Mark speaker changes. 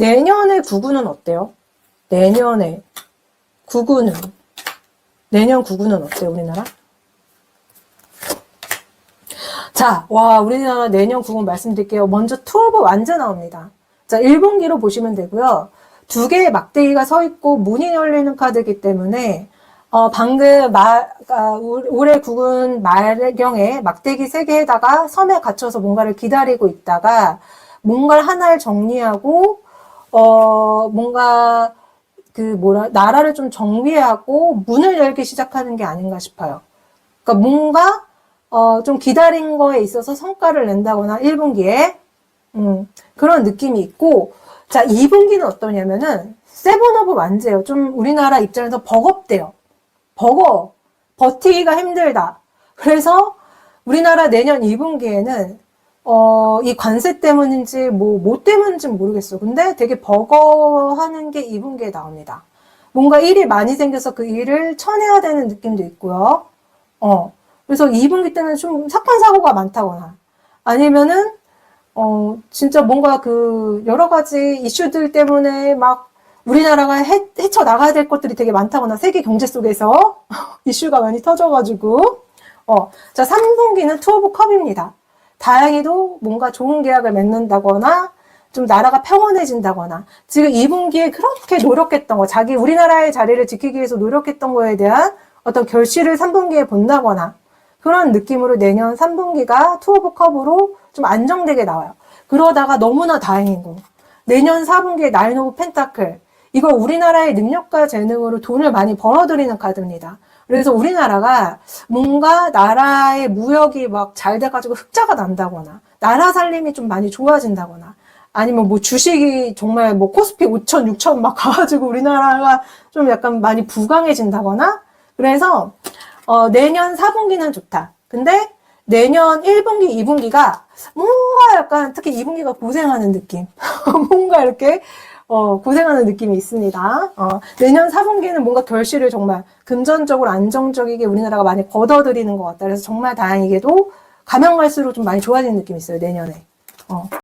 Speaker 1: 내년의 구구는 어때요? 내년에 구구는 내년 구구는 어때요, 우리나라? 자, 와, 우리나라 내년 구구 말씀드릴게요. 먼저 투어버 완전 나옵니다. 자, 1분기로 보시면 되고요. 두 개의 막대기가 서 있고 문이 열리는 카드이기 때문에 어, 방금 마, 아, 올- 올해 구군 말경에 막대기 세 개에다가 섬에 갇혀서 뭔가를 기다리고 있다가 뭔가를 하나를 정리하고 어, 뭔가 그 뭐라 나라를 좀 정비하고 문을 열기 시작하는 게 아닌가 싶어요. 그러니까 뭔가 어, 좀 기다린 거에 있어서 성과를 낸다거나 1분기에 음, 그런 느낌이 있고 자 2분기는 어떠냐면은 세븐 오브 완제요. 좀 우리나라 입장에서 버겁대요. 버거워. 버티기가 힘들다. 그래서 우리나라 내년 2분기에는 어, 이 관세 때문인지 뭐, 뭐 때문인지 모르겠어. 근데 되게 버거워하는 게 2분기에 나옵니다. 뭔가 일이 많이 생겨서 그 일을 쳐내야 되는 느낌도 있고요. 어, 그래서 2분기 때는 좀 사건, 사고가 많다거나 아니면은, 어, 진짜 뭔가 그 여러 가지 이슈들 때문에 막 우리나라가 해, 헤쳐 나가야 될 것들이 되게 많다거나 세계 경제 속에서 이슈가 많이 터져가지고, 어, 자, 3분기는 투 오브 컵입니다. 다행히도 뭔가 좋은 계약을 맺는다거나 좀 나라가 평온해진다거나 지금 2분기에 그렇게 노력했던 거 자기 우리나라의 자리를 지키기 위해서 노력했던 거에 대한 어떤 결실을 3분기에 본다거나 그런 느낌으로 내년 3분기가 투 오브 컵으로 좀 안정되게 나와요. 그러다가 너무나 다행인 거. 내년 4분기에 나인 오브 펜타클. 이거 우리나라의 능력과 재능으로 돈을 많이 벌어들이는 카드입니다. 그래서 우리나라가 뭔가 나라의 무역이 막 잘 돼가지고 흑자가 난다거나, 나라 살림이 좀 많이 좋아진다거나, 아니면 뭐 주식이 정말 뭐 코스피 5천, 6천 막 가가지고 우리나라가 좀 약간 많이 부강해진다거나, 그래서 어, 내년 4분기는 좋다. 근데 내년 1분기, 2분기가 뭔가 약간 특히 2분기가 고생하는 느낌. 뭔가 이렇게 어, 고생하는 느낌이 있습니다. 어, 내년 4분기는 뭔가 결실을 정말 금전적으로 안정적이게 우리나라가 많이 걷어들이는 것 같다. 그래서 정말 다행히게도 가면 갈수록 좀 많이 좋아지는 느낌이 있어요, 내년에. 어.